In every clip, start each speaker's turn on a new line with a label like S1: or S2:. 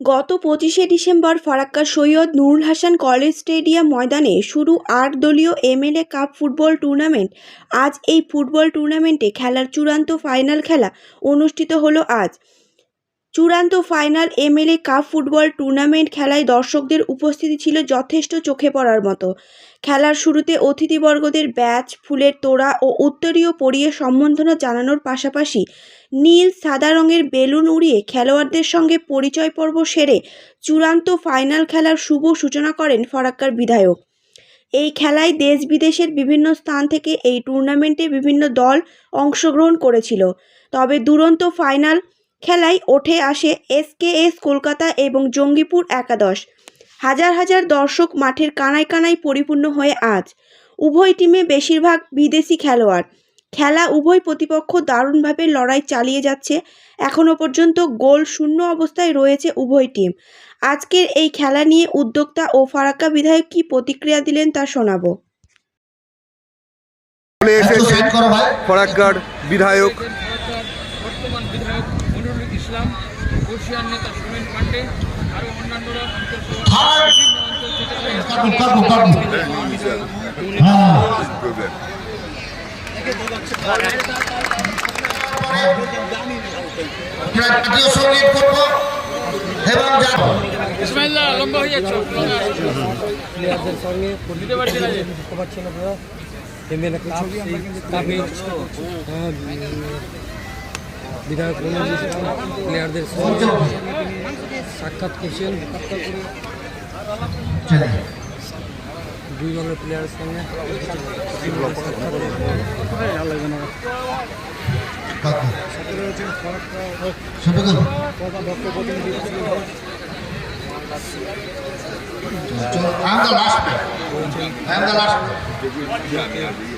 S1: গত পঁচিশে December Farakka Syed Nurul Hasan college stadium ময়দানে শুরু আট দলীয় এমএলএ কাপ ফুটবল টুর্নামেন্ট। আজ এই ফুটবল টুর্নামেন্টে খেলার চূড়ান্ত ফাইনাল খেলা অনুষ্ঠিত হলো আজ। চূড়ান্ত final MLA cup football tournament খেলায় দর্শকদের উপস্থিতি ছিল যথেষ্ট চোখে পড়ার মতো। খেলার শুরুতে অতিথিবর্গদের ব্যাচ, ফুলের তোড়া ও উত্তরীয় পরিয়ে সম্বর্ধনা জানানোর পাশাপাশি নীল, সাদা রঙের বেলুন উড়িয়ে খেলোয়াড়দের সঙ্গে পরিচয় পর্ব সেরে চূড়ান্ত ফাইনাল খেলার শুভ সূচনা করেন ফরাক্কার বিধায়ক। এই খেলায় দেশ বিদেশের বিভিন্ন স্থান থেকে এই টুর্নামেন্টে বিভিন্ন দল অংশগ্রহণ করেছিল। তবে দুরন্ত ফাইনাল খেলায় ওঠে আসে এসকেএস কলকাতা এবং জঙ্গিপুর একাদশ। হাজার হাজার দর্শক মাঠের কানায় কানায় পরিপূর্ণ হয়ে আজ। উভয় টিমে বেশিরভাগ বিদেশি খেলোয়াড়। খেলা উভয় প্রতিপক্ষ দারুণভাবে লড়াই চালিয়ে যাচ্ছে। এখনও পর্যন্ত গোল শূন্য অবস্থায় রয়েছে উভয় টিম। আজকের এই খেলা নিয়ে উদ্যোক্তা ও ফারাক্কা বিধায়ক কী প্রতিক্রিয়া দিলেন তা শোনাবো।
S2: ফরাক্কার বিধায়ক
S3: ফরাক্কার বর্তমান বিধায়ক মনিরুল ইসলাম বর্ষিয়ার নেতা সুমেন পান্ডে আরও অন্যান্যরা অঞ্চল বিভিন্ন অঞ্চল
S4: জাতীয় সংগীত করব এবং যা-
S3: লম্বা হয়ে যাচ্ছে।
S5: প্লেয়ারদের সঙ্গে
S3: দিতে পারছি না
S5: বুঝতে পারছি না কাপে বিধায়ক প্লেয়ারদের সাক্ষাৎ করছেন। দুই দলের প্লেয়ারের সঙ্গে
S4: I am the.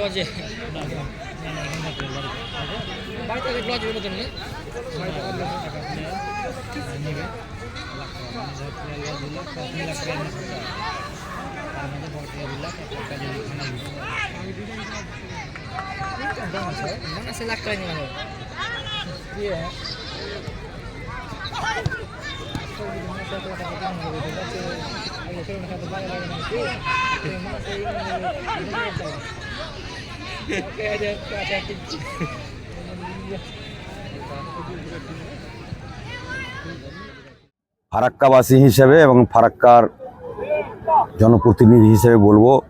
S3: লজ থাকে লজে বলে saya lakukan ni mana?
S6: ফারাক্কাবাসী হিসেবে এবং ফারাক্কার জনপ্রতিনিধি হিসেবে বলব,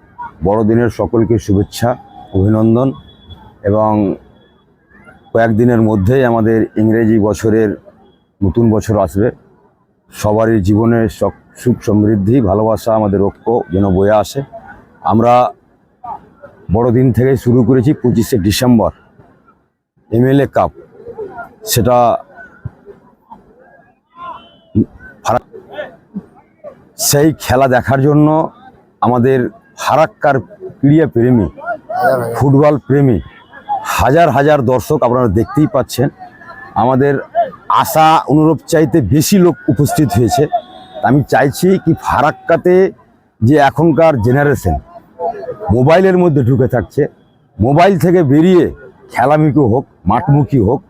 S6: বড়দিনের সকলকে শুভেচ্ছা, অভিনন্দন এবং কয়েকদিনের মধ্যেই আমাদের ইংরেজি বছরের নতুন বছর আসবে। সবারই জীবনে সক- সুখ সমৃদ্ধি, ভালোবাসা, আমাদের ঐক্য যেন বয়ে আসে। আমরা বড়দিন থেকে শুরু করেছি পঁচিশে ডিসেম্বর, এমএলএ কাপ। সেটা সেই খেলা দেখার জন্য আমাদের ফারাক্কার ক্রীড়া প্রেমী, ফুটবল প্রেমী হাজার হাজার দর্শক আপনারা দেখতেই পাচ্ছেন। আমাদের আশা অনুরূপ চাইতে বেশি লোক উপস্থিত হয়েছে। আমি চাইছি কি ফারাক্কাতে যে এখনকার জেনারেশন মোবাইলের মধ্যে ঢুকে থাকছে। মোবাইল থেকে বেরিয়ে খেলামুখী হোক, মাঠমুখী হোক,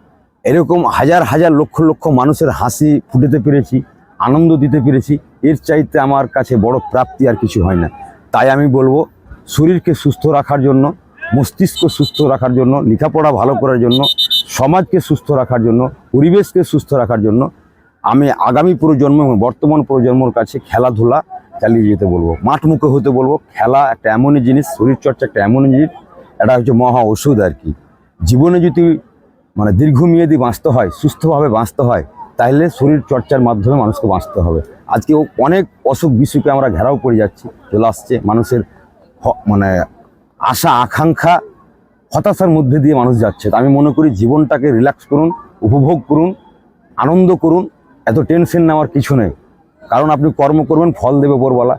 S6: এরকম হাজার হাজার লক্ষ লক্ষ মানুষের হাসি ফুটেতে পেরেছি, আনন্দ দিতে পেরেছি। এর চাইতে আমার কাছে বড় প্রাপ্তি আর কিছু হয় না। তাই আমি বলব, শরীরকে সুস্থ রাখার জন্য, মস্তিষ্ক সুস্থ রাখার জন্য, লেখাপড়া ভালো করার জন্য, সমাজকে সুস্থ রাখার জন্য, পরিবেশকে সুস্থ রাখার জন্য, আমি আগামী প্রজন্ম বর্তমান প্রজন্মর কাছে খেলাধুলা চালিয়ে যেতে বলব, মাঠমুখে হতে বলব। খেলা একটা এমনই জিনিস শরীরচর্চা একটা এমনই জিনিস, এটা হচ্ছে মহা ওষুধ আর কি। জীবনে যদি মানে দীর্ঘমেয়াদি বাঁচতে হয়, সুস্থভাবে বাঁচতে হয় তাহলে শরীর চর্চার মাধ্যমে মানুষকে বাঁচতে হবে। আজকে অনেক অসুখ বিসুখে আমরা ঘেরাও করে যাচ্ছি, চলে আসছে মানুষের মানে আশা, আকাঙ্ক্ষা, হতাশার মধ্যে দিয়ে মানুষ যাচ্ছে। আমি মনে করি জীবনটাকে রিল্যাক্স করুন, উপভোগ করুন, আনন্দ করুন, এত টেনশন নেওয়ার কিছু নেই। কারণ আপনি কর্ম করবেন, ফল দেবে ওপরওয়ালা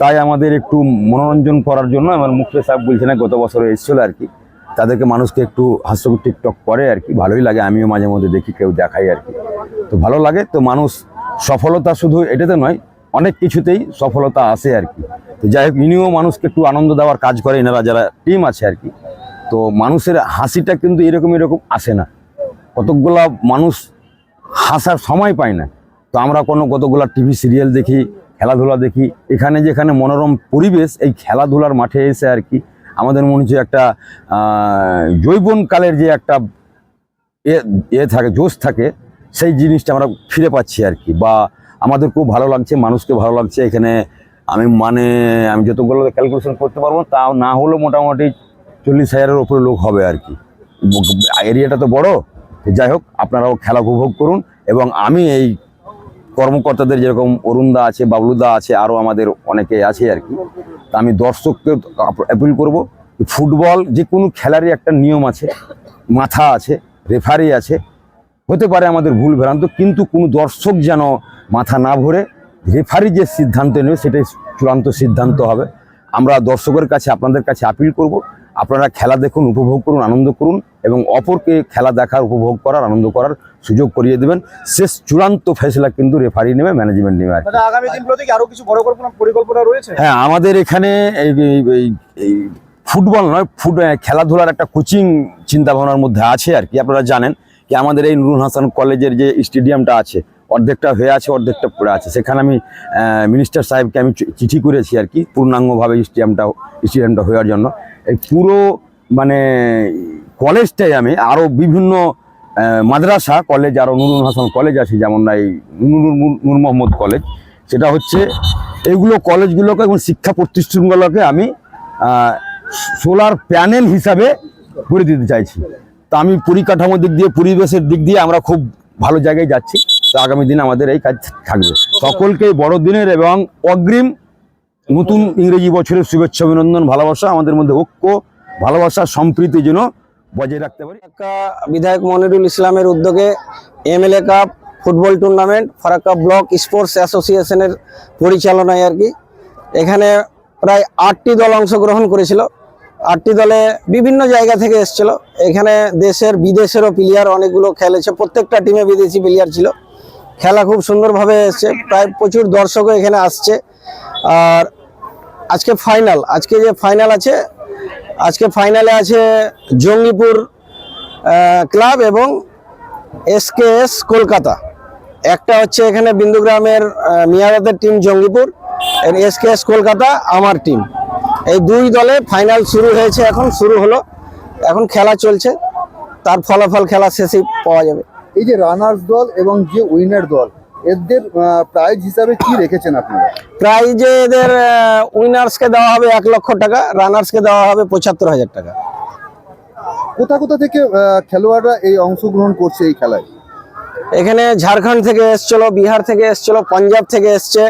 S6: তাই আমাদের একটু মনোরঞ্জন করার জন্য আমার মুখ্য সাহেব বলছেন গত বছর এসেছিল আর কি। তাদেরকে মানুষকে একটু হাস্য টিকটক করে আর কি। ভালোই লাগে, আমিও মাঝে মধ্যে দেখি, কেউ দেখাই আর কি। তো ভালো লাগে, তো মানুষ সফলতা শুধু এটাতে নয়, অনেক কিছুতেই সফলতা আসে আর কি। তো যাই হোক ইনিও মানুষকে একটু আনন্দ দেওয়ার কাজ করে, এনারা যারা টিম আছে আর কি। তো মানুষের হাসিটা কিন্তু এরকম এরকম আসে না। কতকগুলা মানুষ হাসার সময় পায় না। আমরা কোনো কতগুলা টিভি সিরিয়াল দেখি খেলাধুলা দেখি এখানে যেখানে মনোরম পরিবেশ এই খেলাধুলার মাঠে এসে আর কি আমাদের মনে হচ্ছে একটা আহ, যৌবনকালের যে একটা এ এ থাকে জোশ থাকে সেই জিনিসটা আমরা ফিরে পাচ্ছি আর কি। বা আমাদের খুব ভালো লাগছে মানুষকে ভালো লাগছে এখানে আমি মানে আমি যতগুলো ক্যালকুলেশন করতে পারব তাও না হলেও মোটামুটি চল্লিশ হাজারের ওপরে লোক হবে আর কি। এরিয়াটা তো বড় যাই হোক আপনারাও খেলা উপভোগ করুন এবং আমি এই কর্মকর্তাদের যেরকম অরুণদা আছে, বাবলুদা আছে আরও আমাদের অনেকে আছে আর কি। তা আমি দর্শককে অ্যাপিল করব ফুটবল যে কোনো খেলারই একটা নিয়ম আছে, মাথা আছে রেফারি আছে। হতে পারে আমাদের ভুল ভ্রান্ত, কিন্তু কোনো দর্শক যেন মাথা না ভরে রেফারি যে সিদ্ধান্ত নেবে সেটাই চূড়ান্ত সিদ্ধান্ত হবে। আমরা দর্শকের কাছে, আপনাদের কাছে আপিল করব। আপনারা খেলা দেখুন উপভোগ করুন আনন্দ করুন এবং অপরকে খেলা দেখার উপভোগ করার আনন্দ করার সুযোগ করিয়ে দেবেন। শেষ চূড়ান্ত ফেসলা কিন্তু রেফারি নেবে ম্যানেজমেন্ট নেবে
S2: আগামী দিনগুলোতে কি আরও কিছু বড় পরিকল্পনা পরিকল্পনা রয়েছে?
S6: হ্যাঁ আমাদের এখানে ফুটবল নয় ফুট খেলাধুলার একটা কোচিং চিন্তা ভাবনার মধ্যে আছে আর কি। আপনারা জানেন কি আমাদের এই নুরুল হাসান কলেজের যে স্টেডিয়ামটা আছে অর্ধেকটা হয়ে আছে অর্ধেকটা পড়ে আছে। সেখানে আমি মিনিস্টার সাহেবকে আমি চিঠি করেছি আর কি পূর্ণাঙ্গভাবে স্টেডিয়ামটা স্টেডিয়ামটা হওয়ার জন্য। পুরো মানে কলেজটাই আমি আরও বিভিন্ন মাদ্রাসা কলেজ আরও নুরুল হাসান কলেজ আছে, যেমন এই নুর নূর মোহাম্মদ কলেজ। সেটা হচ্ছে, এইগুলো কলেজগুলোকে এবং শিক্ষা প্রতিষ্ঠানগুলোকে আমি সোলার প্যানেল হিসাবে করে দিতে চাইছি। তা আমি পরিকাঠামোর দিক দিয়ে, পরিবেশের দিক দিয়ে আমরা খুব ভালো জায়গায় যাচ্ছি। তো আগামী দিনে আমাদের এই কাজ থাকবে। সকলকে বড়দিনের এবং অগ্রিম নতুন ইংরেজি বছরের শুভেচ্ছা, অভিনন্দন, ভালোবাসা, আমাদের মধ্যে ঐক্য, ভালোবাসা, সম্প্রীতি যেন বজায় রাখতে পারি।
S2: বিধায়ক মনিরুল ইসলামের উদ্যোগে MLA cup, football tournament, Farakka block sports অ্যাসোসিয়েশনের পরিচালনায় আর কি। এখানে প্রায় আটটি দল অংশগ্রহণ করেছিল। আটটি দলে বিভিন্ন জায়গা থেকে এসেছিল। এখানে দেশের, বিদেশেরও প্লেয়ার অনেকগুলো খেলেছে। প্রত্যেকটা টিমে বিদেশি প্লেয়ার ছিল। খেলা খুব সুন্দরভাবে এসছে। প্রায় প্রচুর দর্শকও এখানে আসছে। আর আজকে ফাইনাল আজকে যে ফাইনাল আছে আজকে ফাইনালে আছে জঙ্গিপুর ক্লাব এবং এসকেএস কলকাতা। একটা হচ্ছে এখানে বিন্দুগ্রামের আহ, মিয়াবাদের টিম জঙ্গিপুর এসকেএস কলকাতা আমার টিম এই দুই দলে ফাইনাল শুরু হয়েছে এখন শুরু হলো। এখন খেলা চলছে তার ফলাফল খেলা শেষেই পাওয়া যাবে।
S7: এই যে রানার্স দল এবং যে উইনার দল এদের প্রাইজ হিসাবে কি রেখেছেন আপনারা?
S2: প্রাইজে এদের উইনার্সকে দেওয়া হবে এক লক্ষ টাকা রানার্সকে দেওয়া হবে পঁচাত্তর হাজার টাকা।
S7: কোথা কোথা থেকে খেলোয়াড়রা এই অংশগ্রহণ করছে এই খেলায়?
S2: এখানে ঝাড়খণ্ড থেকে এসছিল বিহার থেকে এসছিল পাঞ্জাব থেকে এসছে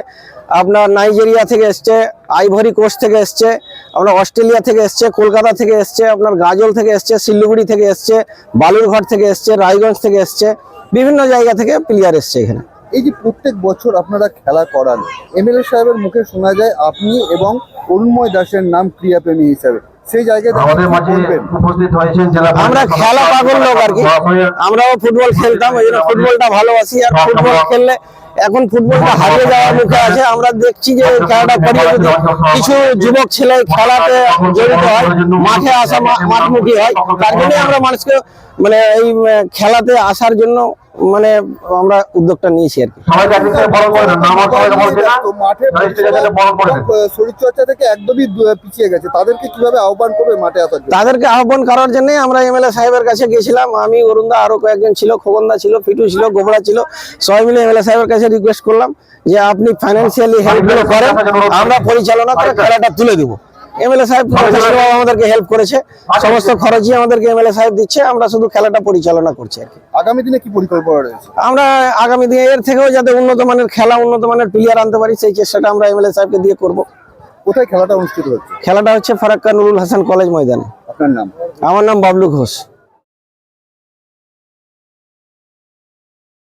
S2: আপনার নাইজেরিয়া থেকে এসছে আইভরি কোস্ট থেকে এসছে আপনার অস্ট্রেলিয়া থেকে এসছে কলকাতা থেকে এসছে আপনার গাজল থেকে এসছে শিলিগুড়ি থেকে এসছে বালুরঘাট থেকে এসছে রায়গঞ্জ থেকে এসছে বিভিন্ন জায়গা থেকে প্লেয়ার এসছে এখানে।
S7: এই যে প্রত্যেক বছর আপনারা খেলা করান এমএলএ সাহেবের মুখে শোনা যায় আপনি এবং অরুণময় দাসের নাম ক্রিয়াপ্রেমী হিসাবে। সেই জায়গায়
S8: আমাদের মাঝে উপস্থিত হয়েছেন জেলা
S2: আমরা খেলা পাগল লোক আর কি। আমরাও ফুটবল খেলতাম ওই জন্য ফুটবলটা ভালোবাসি আর ফুটবল খেললে এখন ফুটবলটা হারিয়ে যাওয়ার মুখে আছে। আমরা দেখছি যে খেলাটা করিয়ে যদি কিছু যুবক ছেলে খেলাতে জড়িত হয় মাঠে আসা মাঠমুখী হয়। তার জন্যই আমরা মানুষকে মানে এই খেলাতে আসার জন্য মানে আমরা উদ্যোগটা নিয়েছি আর কি।
S7: তো মাঠে শরীর থেকে একদমই পিছিয়ে গেছে। তাদেরকে কীভাবে আহ্বান করবে মাঠে আসার জন্য?
S2: তাদেরকে আহ্বান করার জন্য আমরা এমএলএ সাহেবের কাছে গেছিলাম আমি অরুণদা আরও কয়েকজন ছিল খোকনদা ছিল ফিটু ছিল গোবরা ছিল সবাই মিলে এমএলএ সাহেবের কাছে রিকোয়েস্ট করলাম যে আপনি ফাইন্যান্সিয়ালি হেল্প করেন। আমরা পরিচালনা করে খেলাটা তুলে দিব। এমএলএ সাহেব যথেষ্টভাবে আমাদেরকে হেল্প করেছে। সমস্ত খরচই আমাদেরকে এমএলএ সাহেব দিচ্ছে আমরা শুধু খেলাটা পরিচালনা করছি আর কি।
S7: আগামী দিনে কি পরিকল্পনা রয়েছে?
S2: আমরা আগামী দিনে এর থেকেও যাতে উন্নত মানের খেলা উন্নত মানের প্লেয়ার আনতে পারি সেই চেষ্টাটা আমরা এমএলএ সাহেবকে দিয়ে করব।
S7: কোথায় খেলাটা অনুষ্ঠিত হচ্ছে?
S2: খেলাটা হচ্ছে ফারাক্কা নুরুল হাসান কলেজ ময়দানে।
S7: আপনার নাম?
S2: আমার নাম বাবলু ঘোষ।